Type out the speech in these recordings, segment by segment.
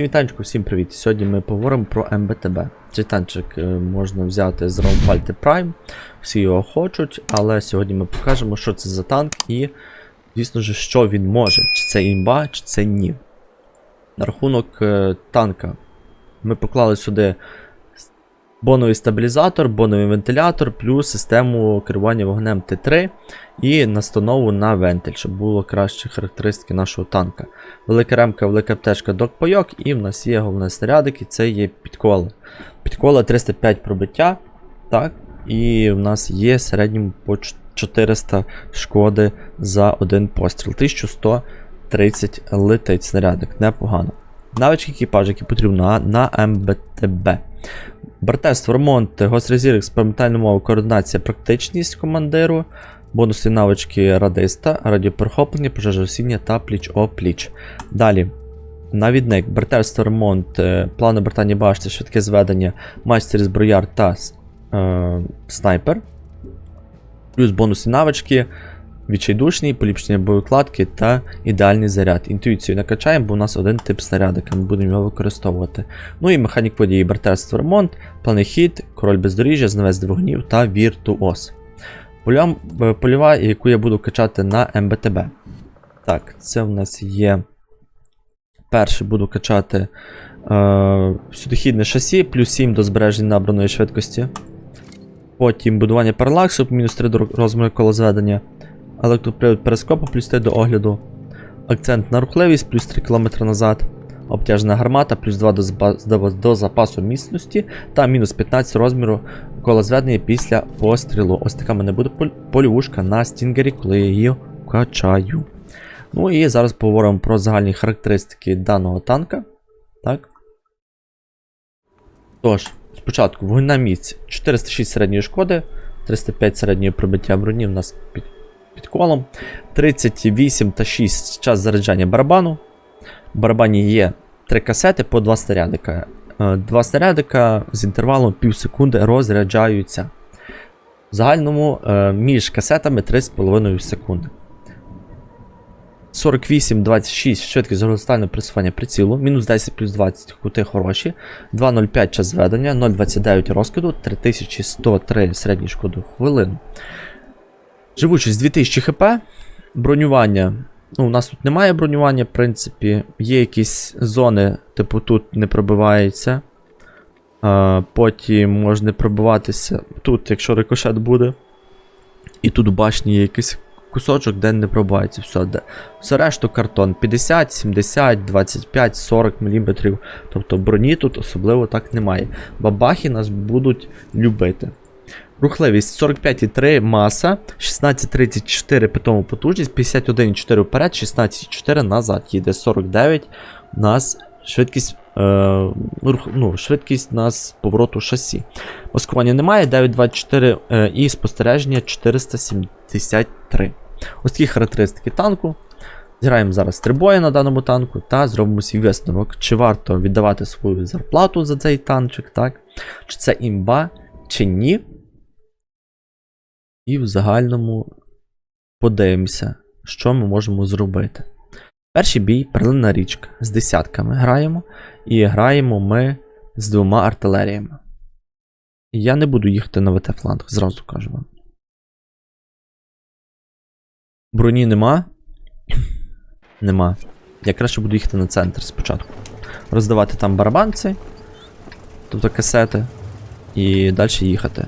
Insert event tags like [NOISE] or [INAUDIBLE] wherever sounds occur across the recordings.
Вітанчику, всім привіт! Сьогодні ми поговоримо про МБТБ. Цей танчик е, можна взяти з Raumfalte Prime, всі його хочуть, але сьогодні ми покажемо, що це за танк і, звісно ж, що він може, чи це імба, чи це ні. На рахунок е, танка ми поклали сюди боновий стабілізатор, боновий вентилятор, плюс систему керування вогнем Т3 і настанову на вентиль, щоб було кращі характеристики нашого танка. Велика ремка, велика аптечка, докпайок, і в нас є головне снарядик, і це є підкола. Підкола 305 пробиття. Так, і в нас є в середньому по 400 шкоди за один постріл. 1130 летить снарядик, непогано. Навички екіпажу, які потрібно на МБТБ. Братерство, ремонт, гострезір, експериментальна мова, координація, практичність командиру, бонусні навички радиста, радіоперехоплення, пожежогасіння та пліч-о-пліч. Далі. Навідник, братерство, ремонт, е, плани братання башти, швидке зведення, майстер зброяр та е, снайпер. Плюс бонусні навички, відчайдушний, поліпшення боєкладки та ідеальний заряд. Інтуїцію накачаємо, бо у нас один тип снарядика, ми будемо його використовувати. Ну і механік події, братерство, ремонт, планий хід, король бездоріжжя, знавець двигунів та віртуоз. Польом, е, польова, яку я буду качати на МБТБ. Так, це в нас є. Перше буду качати е, сюдохідне шасі, плюс 7 до збереження набраної швидкості. Потім будування паралаксу, мінус 3 до розміру колозведення. Електропривод перископа, плюс 3 до огляду. Акцент на рухливість, плюс 3 км назад. Обтяжена гармата, плюс 2 до, запасу міцності та мінус 15 розміру колозведення після пострілу. Ось така мене буде поль- на стінгері, коли я її качаю. Ну і зараз поговоримо про загальні характеристики даного танка. Так. Тож, спочатку вогнна міць 406 середньої шкоди, 305 середньої пробиття броні в нас під, під колом, 38 та 6 час заряджання барабану. В барабані є 3 касети по 2 снарядика. Е, Два снарядика з інтервалом пів секунди розряджаються. В загальному е, між касетами 3,5 секунди. 48-26 швидкість горизонтального пресування прицілу, мінус 10 плюс 20 кути хороші, 2.05 час зведення, 0.29 розкиду, 3103 середній шкоду в хвилину. Живучість 2000 хп, бронювання. Ну, у нас тут немає бронювання, в принципі. Є якісь зони, типу тут не пробивається. А, потім можна пробиватися тут, якщо рикошет буде. І тут у башні є якийсь кусочок, де не пробивається. Все, де... все решту картон 50, 70, 25, 40 мм. Тобто броні тут особливо так немає. Бабахи нас будуть любити. Рухливість 45,3 маса, 16,34 питому потужність, 51,4 вперед, 16,4 назад. Їде 49. У нас швидкість. Е, ну, швидкість нас повороту шасі. Маскування немає, 9,24 е, і спостереження 473. Ось такі характеристики танку. Зіграємо зараз три бої на даному танку та зробимо свій висновок, чи варто віддавати свою зарплату за цей танчик, так? Чи це імба, чи ні. І в загальному подивимося, що ми можемо зробити. Перший бій перлина річка. З десятками граємо. І граємо ми з двома артилеріями. Я не буду їхати на ВТ фланг, зразу кажу вам. Броні нема. [COUGHS] нема. Я краще буду їхати на центр спочатку. Роздавати там барабанці, тобто касети, і далі їхати.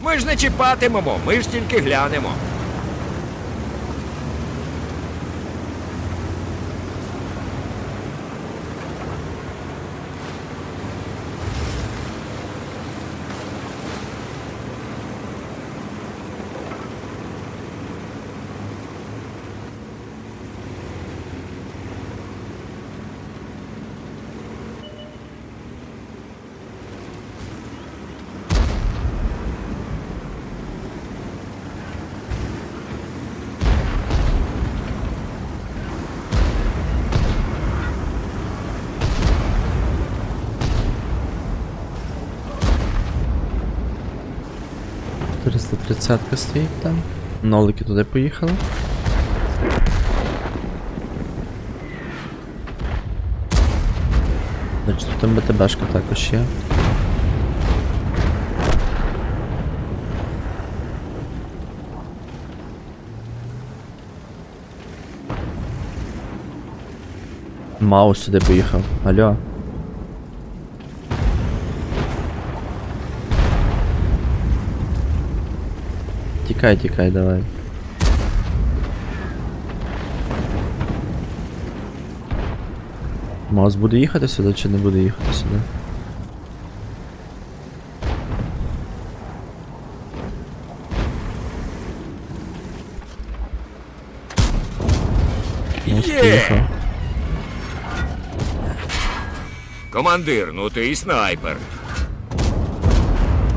Ми ж не чіпатимемо, ми ж тільки глянемо. Тридцятка стоїть там. Нолики туди поїхали. Значить, тут МБТБшка також є. Маус сюди поїхав. Алло. Тікай, тікай, давай. Маус буде їхати сюди чи не буде їхати сюди? Є! Командир, ну ти і снайпер.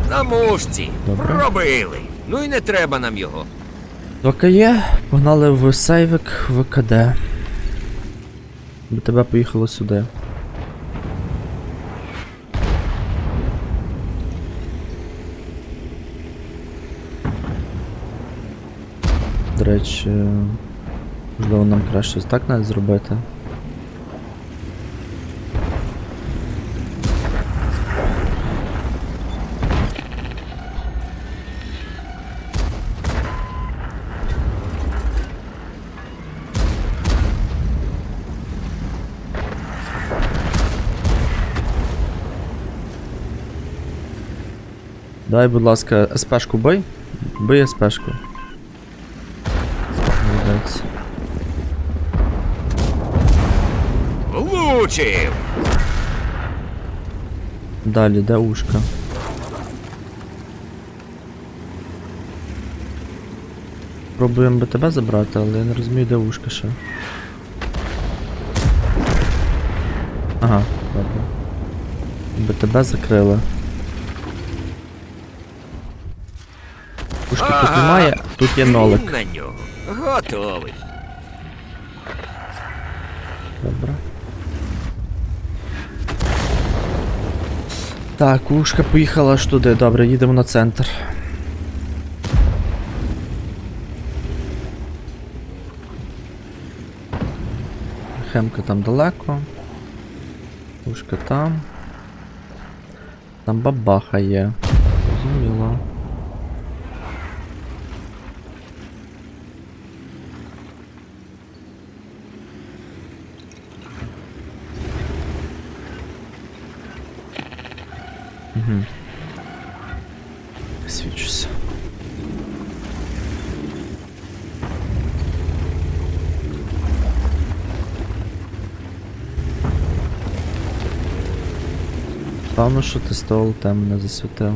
На мушці. Добре. Пробили. Ну і не треба нам його. Доки є, погнали в сейвик в КД. Бо тебе поїхало сюди. До речі, можливо нам краще так навіть зробити. Дай, будь ласка, СПшку бий. Бий СПшку. Молодець. Влучив! Далі, де ушка? Пробуємо БТБ забрати, але я не розумію, де ушка ще. Ага, добре. БТБ закрили. Тут немає, тут є нолик. На нього. Готовий. Добре. Так, ушка поїхала аж туди. Добре, їдемо на центр. Хемка там далеко. Ушка там. Там бабаха є. Зрозуміло. Певно, що ти з того лута мене засвітив.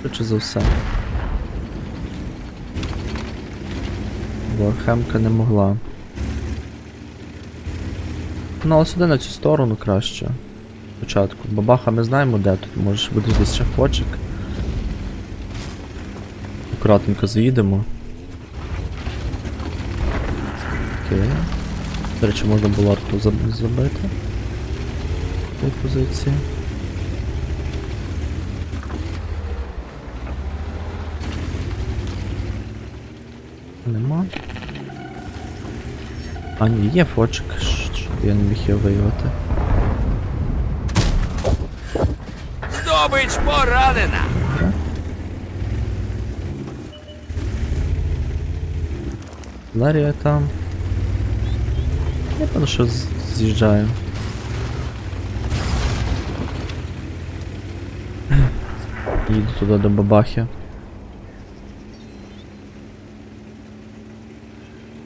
Швидше за все. Бо Хемка не могла. Ну, але сюди на цю сторону краще. Спочатку. Бабаха ми знаємо де тут, може буде десь ще фочик. Акуратненько заїдемо. Окей. До речі, можна було арту забити. В позиції. Нема. А ні, є фочик, щоб я не міг його виявити. Здобич поранена! Ларія там. Я певно, що з'їжджаю. Їду туди до бабахи.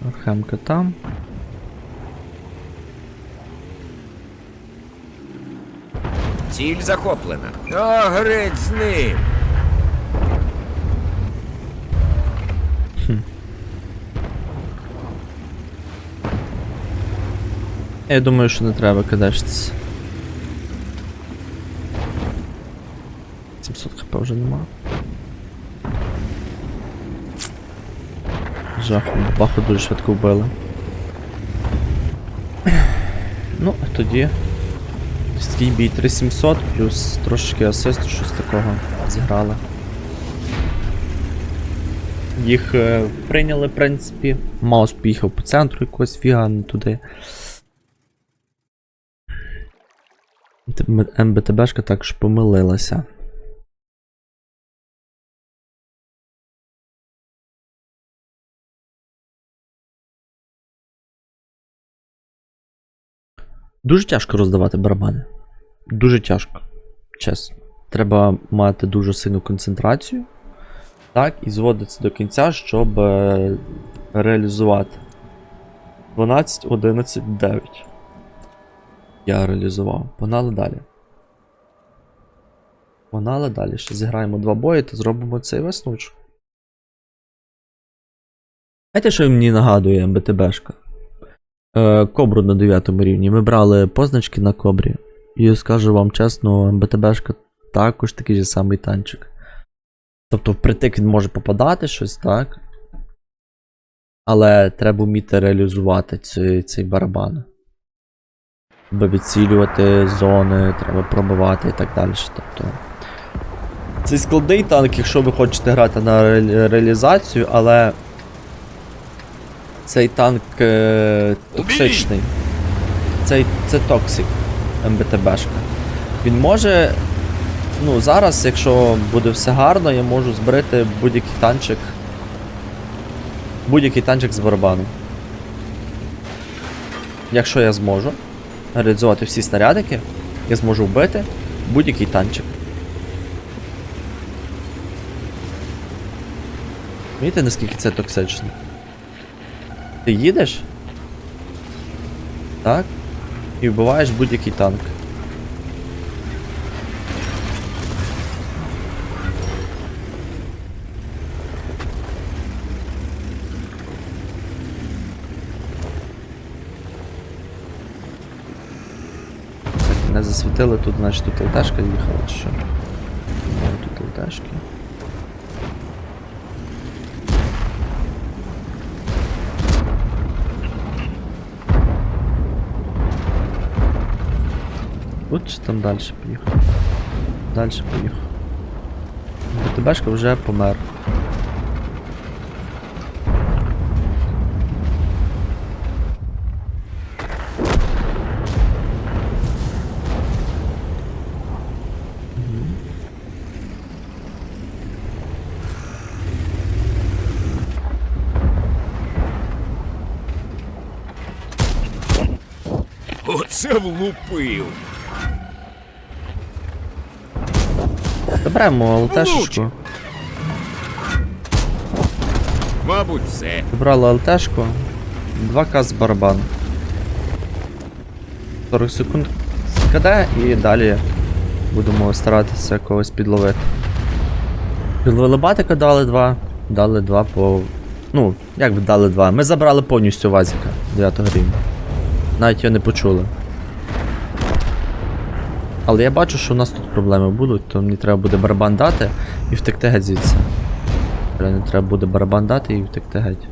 Архемка там. Ціль захоплена. О, греть з ним! Я думаю, що не треба кадешитися. 700 хп вже нема. Жах, баху дуже швидко вбили. Ну, а тоді Міський бій 3700 плюс трошки асисту, щось такого зіграли. Їх е, прийняли, в принципі. Маус поїхав по центру якогось фіга, туди. МБТБшка також помилилася. Дуже тяжко роздавати барабани. Дуже тяжко. Чесно. Треба мати дуже сильну концентрацію. Так, і зводитися до кінця, щоб е, реалізувати. 12, 11, 9. Я реалізував. Погнали далі. Погнали далі. Ще зіграємо два бої та зробимо цей веснучок. Знаєте, що мені нагадує МБТБшка? Е, Кобру на 9 рівні. Ми брали позначки на кобрі. І скажу вам чесно, МБТБшка також такий же самий танчик. Тобто впритик він може попадати щось, так? Але треба вміти реалізувати цей, цей барабан. Треба відцілювати зони, треба пробивати і так далі. Тобто. Це складний танк, якщо ви хочете грати на ре- реалізацію, але цей танк е, токсичний. Цей, це токсик МБТБшка. Він може. Ну, зараз, якщо буде все гарно, я можу зберегти будь-який танчик. Будь-який танчик з барабаном. Якщо я зможу реалізувати всі снарядики, я зможу вбити будь-який танчик. Розумієте, наскільки це токсично? Ти їдеш? Так? І вбиваєш будь-який танк. Так, не засвітили тут, значить тут ЛТшка їхала чи що? Тут ЛТшки. Тут чи там далі поїхав? Далі поїхав. БТБшка вже помер. Оце влупив. Заберемо ЛТшечку. Мабуть, все. Забрали ЛТшку. 2К з барабан. 40 секунд КД і далі будемо старатися когось підловити. Підловили батика, дали 2. Дали 2 по. Ну, як би дали 2. Ми забрали повністю Вазіка 9 рівня. Навіть його не почули. Але я бачу, що у нас тут проблеми будуть, то мені треба буде барабан дати і втекти геть звідси. Реально треба буде барабан дати і втекти геть.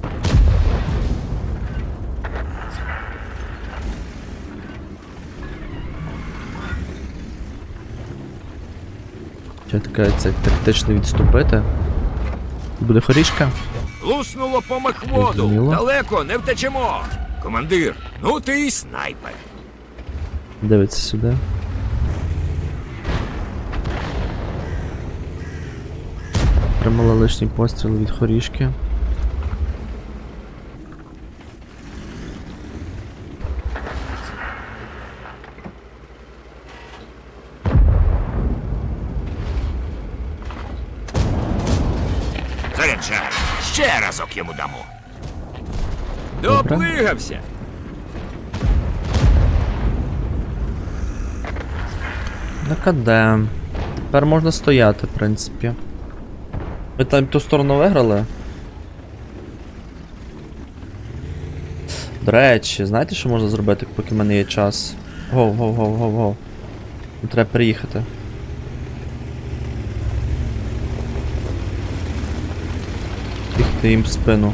Ще таке це тактично відступити. Буде хорішка. Луснуло по махводу. Далеко не втечемо. Командир, ну ти і снайпер. Дивиться сюди. Тримала лишній постріл від хорішки. Добре. Доплигався. На КД. Тепер можна стояти, в принципі. Ми там ту сторону виграли. До речі, знаєте, що можна зробити, поки в мене є час? Гоу, гоу, гоу, гоу, гоу. Треба переїхати. Їхати їм в спину.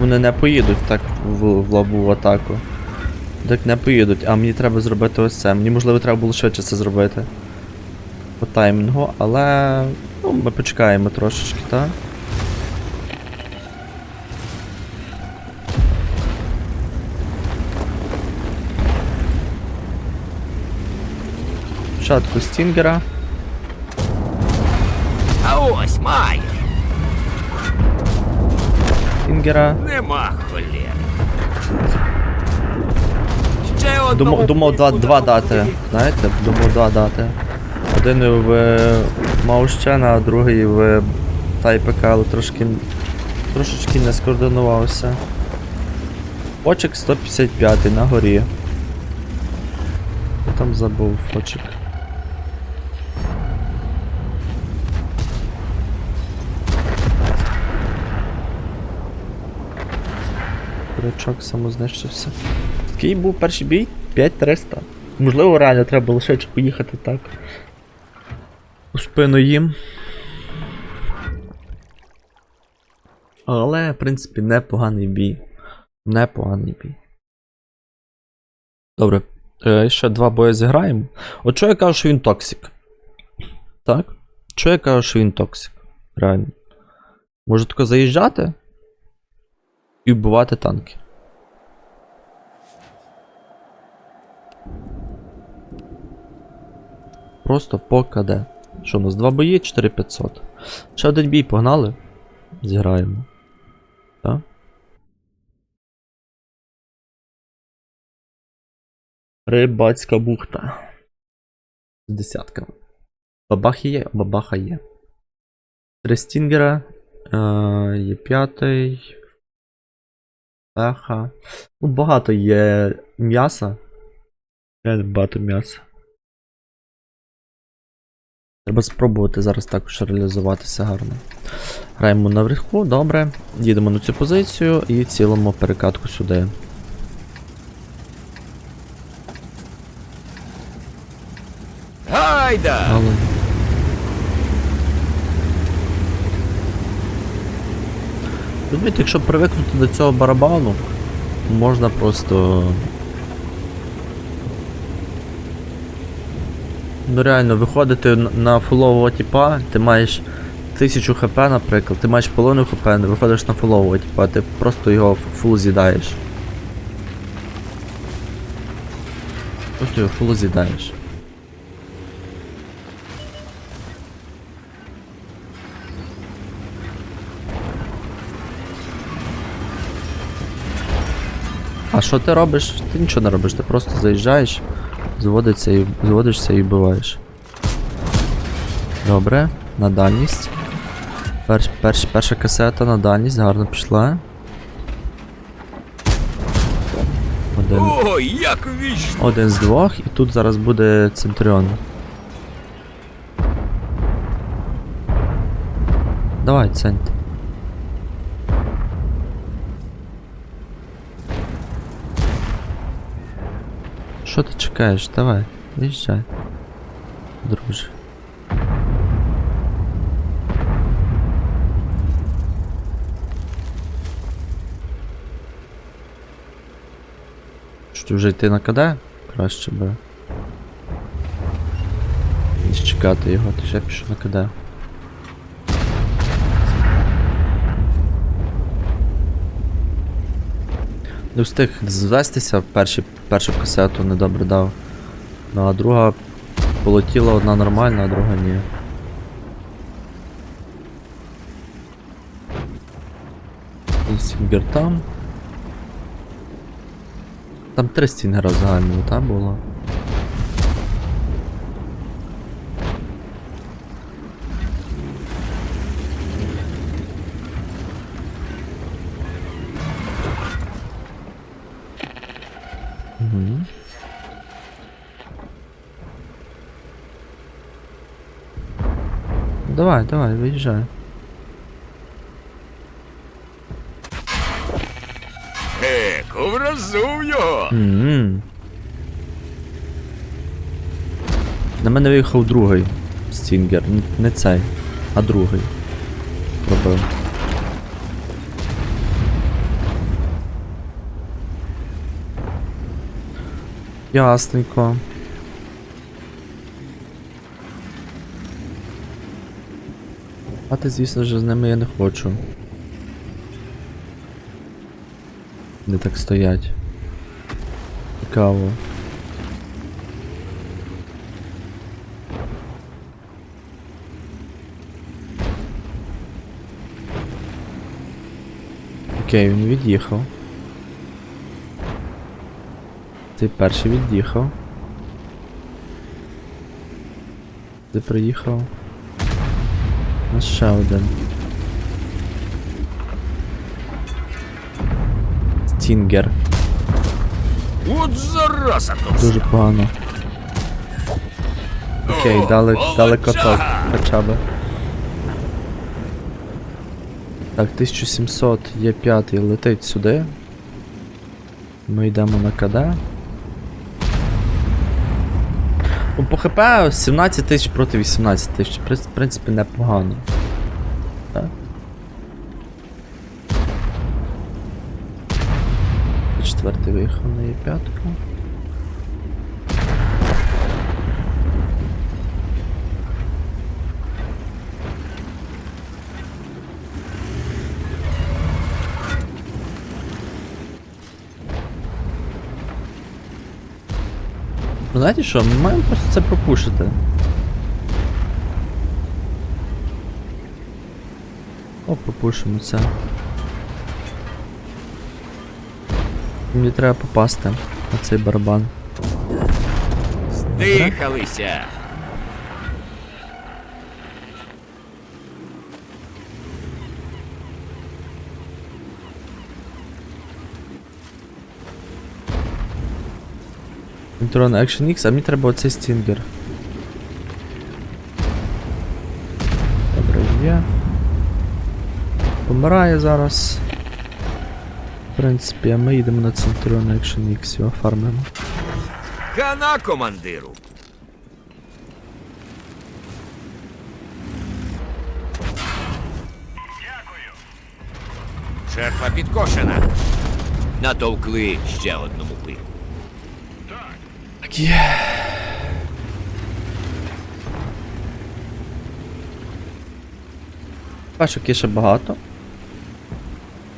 Вони не поїдуть так в, в лобу в атаку. Так не поїдуть, а мені треба зробити ось це. Мені можливо треба було швидше це зробити. По таймінгу, але. Ну, ми почекаємо трошечки, так? Спочатку Стінгера. А ось має. Стінгера. Нема холєри. Ще одного Думав, думав два, два дати. Знаєте, думав два дати. Один в Маущена, а другий в Тайпека, але трошки. трошечки не скоординувався. Фочик 155 на горі. Хто там забув фочик? Курячок самознищився. Який був перший бій? 5300. Можливо, реально треба швидше поїхати так. У спину їм. Але, в принципі, непоганий бій. Непоганий бій. Добре. Е, ще два бої зіграємо. От що я кажу, що він токсик? Так? Що я кажу, що він токсик? Реально. Може тако заїжджати і вбивати танки. Просто по КД. Що у нас? Два бої, 4500. Ще один бій, погнали. Зіграємо. Так? Рибацька бухта. З десятками. Бабахи є, бабаха є. Три стінгера. Е, є п'ятий. Пеха. Ну, багато є м'яса. Багато м'яса. Треба спробувати зараз також реалізуватися гарно. Граємо наверху, добре. Їдемо на цю позицію і цілимо перекатку сюди. Гайда! Але... Розумієте, якщо привикнути до цього барабану, можна просто. Ну реально, виходити на фулового типа, ти маєш 1000 хп, наприклад, ти маєш половину хп, не виходиш на фулового типа, ти просто його фул з'їдаєш. Просто його фул з'їдаєш. А що ти робиш? Ти нічого не робиш, ти просто заїжджаєш, зводиться і зводишся і вбиваєш. Добре, на дальність. Перш, перш, перша касета на дальність, гарно пішла. Один, Ой, як один з двох, і тут зараз буде Центріон. Давай, Цент. Що ти чекаєш? Давай, виїжджай. Друже. Що вже йти на КД? Краще би. Ніж чекати його, ти ще пішов на КД. Не встиг звестися, перші, першу касету недобре дав. Ну а друга полетіла одна нормальна, а друга ні. Сінгер там. Там три стінгера в загальному, так було? давай, давай, виїжджай. Е, вразув його! М-м. На мене виїхав другий стінгер. Не цей, а другий. Пробив. Ясненько. А ти, звісно ж, з ними я не хочу. Де так стоять. Цікаво. Окей, він від'їхав. Ти перший від'їхав. Ти приїхав. На ще один. Стінгер. От зараза тут. Дуже погано. Окей, дали, дали каток хоча би. Так, 1700 є п'ятий, летить сюди. Ми йдемо на КД. По ХП 17 тисяч проти 18 тисяч. В принципі, непогано. Так? Четвертий виїхав на Е5. Ну, знаєте що, ми маємо просто це пропушити. О, пропушимо це. Мені треба попасти на цей барабан. Дихалися. Control Action X, а мені треба оцей стінгер. Добре, є. Помирає зараз. В принципі, а ми їдемо на Centurion Action X, його фармимо. Хана командиру. Жертва підкошена. Натовкли ще одному пику. Є. Пашок є ще багато.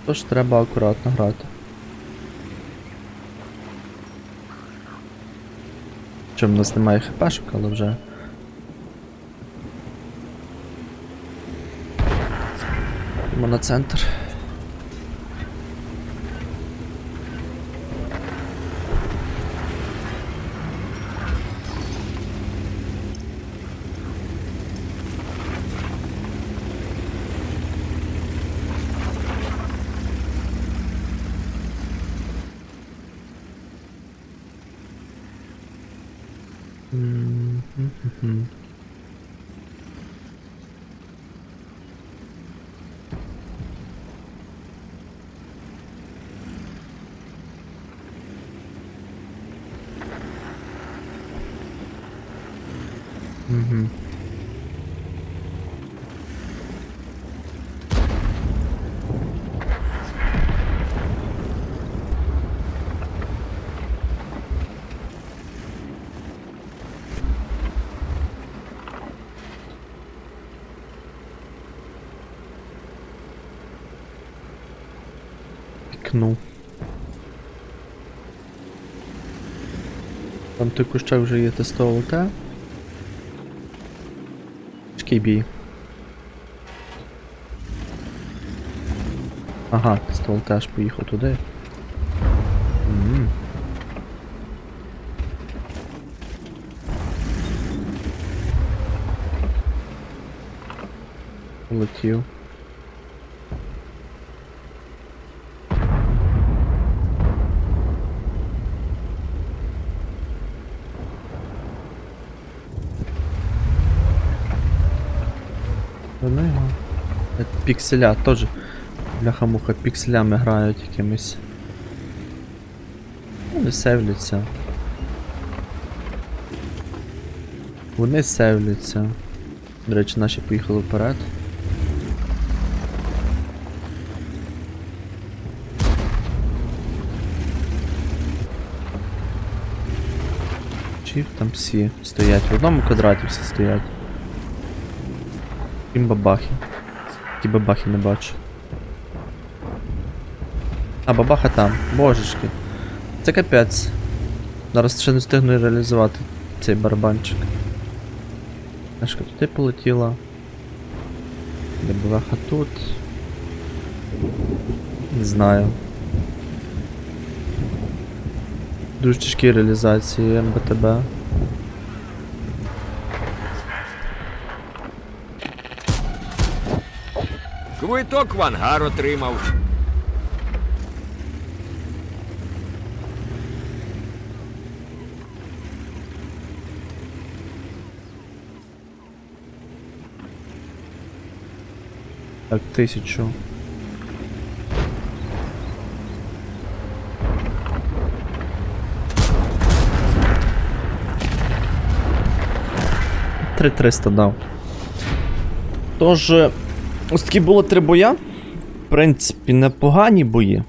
Тож треба акуратно грати. Чому в нас немає хпшок, але вже. Йдемо на центр. Mm. Пікнув. Там той кущак вже є тестового те. Чекай бій. Ага, тестовий теж поїхав туди. М. Полетів. Ну його. Е, Пікселя теж. Бляха-муха, пікселями грають якимись. Вони севляться. Вони севляться. До речі, наші поїхали вперед. бачив, там всі стоять. В одному квадраті всі стоять. Крім бабахи. Ті бабахи не бачу. А, бабаха там. Божечки. Це капець. Зараз ще не встигну реалізувати цей барабанчик. Нашка туди полетіла. Бабаха тут. Не знаю. Дуже тяжкі реалізації МБТБ. Квиток в ангар отримав. Так, тисячу. Три 300 дав. Тож, е, ось такі було три боя. В принципі, непогані бої,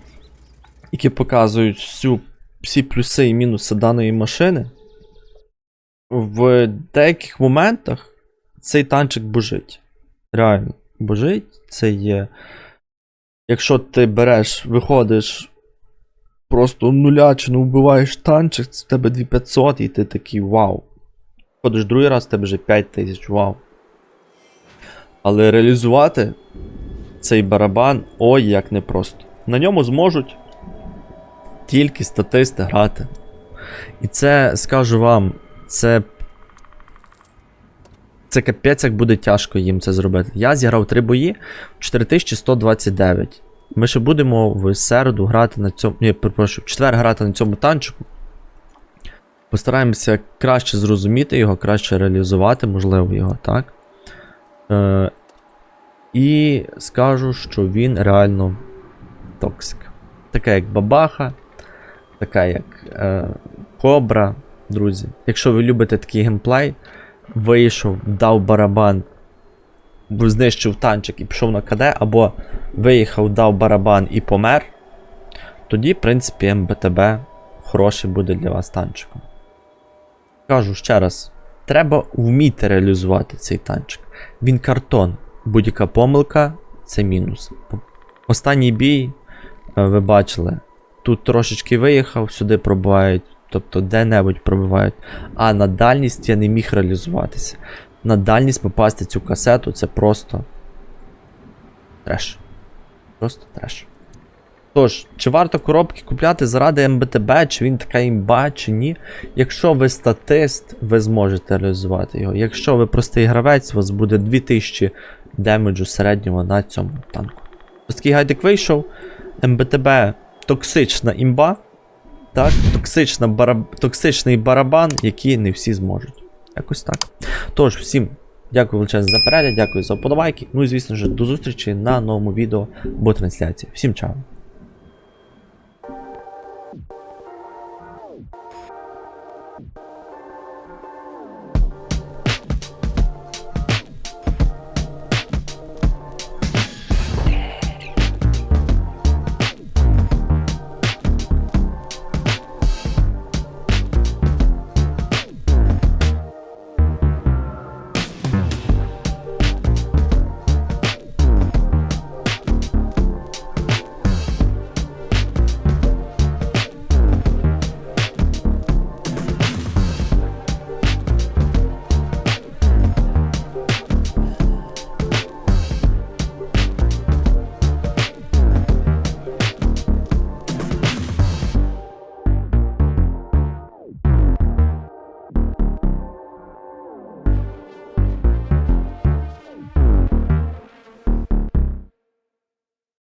які показують всю, всі плюси і мінуси даної машини. В деяких моментах цей танчик божить. Реально, божить. Це є. Якщо ти береш, виходиш просто нулячно вбиваєш танчик, це в тебе 2500 і ти такий вау. Ходиш другий раз, тебе вже 5000, вау. Але реалізувати цей барабан ой як непросто. На ньому зможуть тільки статисти грати. І це, скажу вам, це. Це капець, як буде тяжко їм це зробити. Я зіграв три бої 4129. Ми ще будемо в середу грати на цьому. Ні, перепрошую, в четвер грати на цьому танчику. Постараємося краще зрозуміти його, краще реалізувати, можливо, його, так? Е, і скажу, що він реально токсик. Така як бабаха, така як е, кобра, друзі. Якщо ви любите такий геймплей, вийшов, дав барабан, знищив танчик і пішов на КД, або виїхав, дав барабан і помер, тоді, в принципі, МБТБ хороший буде для вас танчиком. Кажу ще раз, треба вміти реалізувати цей танчик. Він картон. Будь-яка помилка це мінус. Останній бій, е, ви бачили, тут трошечки виїхав, сюди пробивають, тобто де-небудь пробивають. А на дальність я не міг реалізуватися. На дальність попасти цю касету це просто. Треш. Просто треш. Тож, чи варто коробки купляти заради МБТБ, чи він така імба, чи ні? Якщо ви статист, ви зможете реалізувати його. Якщо ви простий гравець, у вас буде 2000 демеджу середнього на цьому танку. Ось такий гайдик вийшов. МБТБ токсична імба. Так, токсична бараб... токсичний барабан, який не всі зможуть. Якось так. Тож, всім дякую величезно за перегляд, дякую за вподобайки. Ну і звісно ж, до зустрічі на новому відео або трансляції. Всім чао!